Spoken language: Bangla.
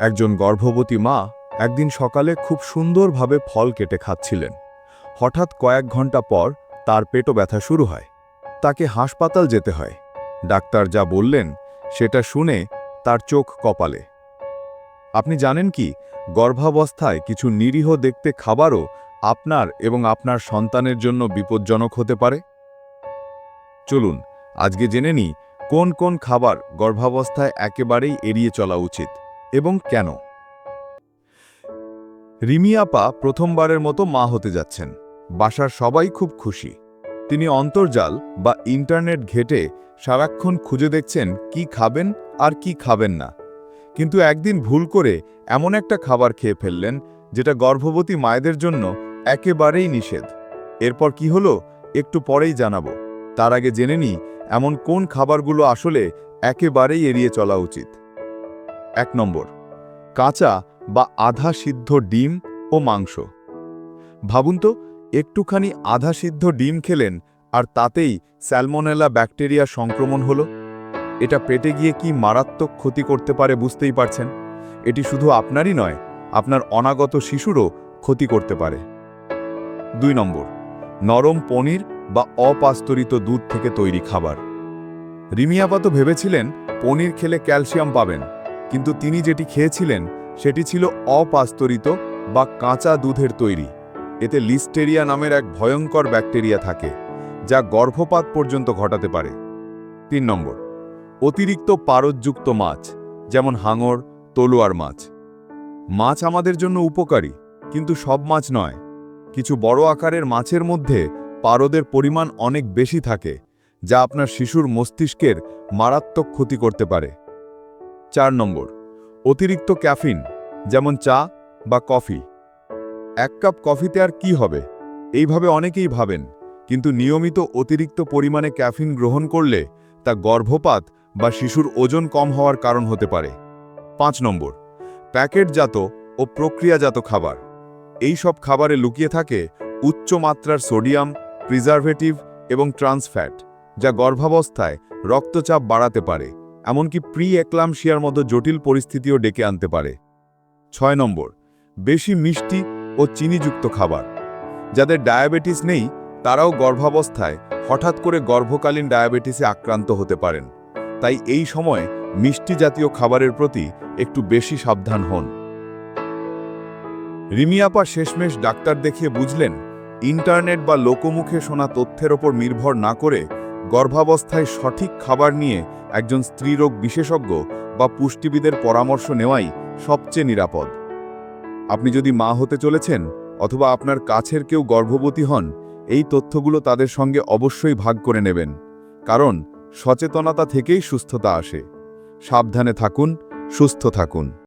একজন গর্ভবতী মা একদিন সকালে খুব সুন্দরভাবে ফল কেটে খাচ্ছিলেন। হঠাৎ কয়েক ঘণ্টা পর তার পেটও ব্যথা শুরু হয়। তাকে হাসপাতাল যেতে হয়। ডাক্তার যা বললেন, সেটা শুনে তার চোখ কপালে। আপনি জানেন কি, গর্ভাবস্থায় কিছু নিরীহ দেখতে খাবারও আপনার এবং আপনার সন্তানের জন্য বিপজ্জনক হতে পারে? চলুন, আজকে জেনে নিই, কোন কোন খাবার গর্ভাবস্থায় একেবারেই এড়িয়ে চলা উচিত। এবং কেন? রিমিয়াপা প্রথমবারের মতো মা হতে যাচ্ছেন। বাসার সবাই খুব খুশি। তিনি অন্তর্জাল বা ইন্টারনেট ঘেটে সারাক্ষণ খুঁজে দেখছেন কি খাবেন আর কি খাবেন না। কিন্তু একদিন ভুল করে এমন একটা খাবার খেয়ে ফেললেন, যেটা গর্ভবতী মায়েদের জন্য একেবারেই নিষেধ। এরপর কি হলো? একটু পরেই জানাব। তার আগে জেনে নিই, এমন কোন খাবারগুলো আসলে একেবারেই এড়িয়ে চলা উচিত। এক নম্বর, কাঁচা বা আধা সিদ্ধ ডিম ও মাংস। ভাবুন তো, একটুখানি আধা সিদ্ধ ডিম খেলেন আর তাতেই স্যালমোনেলা ব্যাকটেরিয়া সংক্রমণ হলো। এটা পেটে গিয়ে কি মারাত্মক ক্ষতি করতে পারে বুঝতেই পারছেন? এটি শুধু আপনারই নয়, আপনার অনাগত শিশুরও ক্ষতি করতে পারে। দুই নম্বর, নরম পনির বা অপাস্তরিত দুধ থেকে তৈরি খাবার। রিমিয়াপা ভেবেছিলেন পনির খেলে ক্যালসিয়াম পাবেন। কিন্তু তিনি যেটি খেয়েছিলেন, সেটি ছিল অপাস্তরিত বা কাঁচা দুধের তৈরি। এতে লিস্টেরিয়া নামের এক ভয়ঙ্কর ব্যাকটেরিয়া থাকে, যা গর্ভপাত পর্যন্ত ঘটাতে পারে। তিন নম্বর, অতিরিক্ত পারদযুক্ত মাছ, যেমন হাঙর, তলুয়ার মাছ। মাছ আমাদের জন্য উপকারী, কিন্তু সব মাছ নয়। কিছু বড় আকারের মাছের মধ্যে পারদের পরিমাণ অনেক বেশি থাকে, যা আপনার শিশুর মস্তিষ্কের মারাত্মক ক্ষতি করতে পারে। চার নম্বর। অতিরিক্ত ক্যাফিন, যেমন চা বা কফি। এক কাপ কফিতে আর কি হবে? এইভাবে অনেকেই ভাবেন, কিন্তু নিয়মিত অতিরিক্ত পরিমাণে ক্যাফিন গ্রহণ করলে তা গর্ভপাত বা শিশুর ওজন কম হওয়ার কারণ হতে পারে। পাঁচ নম্বর, প্যাকেটজাত ও প্রক্রিয়াজাত খাবার। এই সব খাবারে লুকিয়ে থাকে উচ্চ মাত্রার সোডিয়াম, প্রিজারভেটিভ এবং ট্রান্সফ্যাট যা গর্ভাবস্থায় রক্তচাপ বাড়াতে পারে। এমনকি প্রি একলামশিয়ার মতো জটিল পরিস্থিতিও ডেকে আনতে পারে। ছয় নম্বর, বেশি মিষ্টি ও চিনিযুক্ত খাবার। যাদের ডায়াবেটিস নেই, তারাও গর্ভাবস্থায় হঠাৎ করে গর্ভকালীন ডায়াবেটিসে আক্রান্ত হতে পারেন। তাই এই সময় মিষ্টি জাতীয় খাবারের প্রতি একটু বেশি সাবধান হন। রিমিয়াপা শেষমেশ ডাক্তার দেখিয়ে বুঝলেন, ইন্টারনেট বা লোকমুখে শোনা তথ্যের ওপর নির্ভর না করে গর্ভাবস্থায় সঠিক খাবার নিয়ে একজন স্ত্রীরোগ বিশেষজ্ঞ বা পুষ্টিবিদের পরামর্শ নেওয়াই সবচেয়ে নিরাপদ। আপনি যদি মা হতে চলেছেন অথবা আপনার কাছের কেউ গর্ভবতী হন, এই তথ্যগুলো তাদের সঙ্গে অবশ্যই ভাগ করে নেবেন, কারণ সচেতনতা থেকেই সুস্থতা আসে। সাবধানে থাকুন, সুস্থ থাকুন।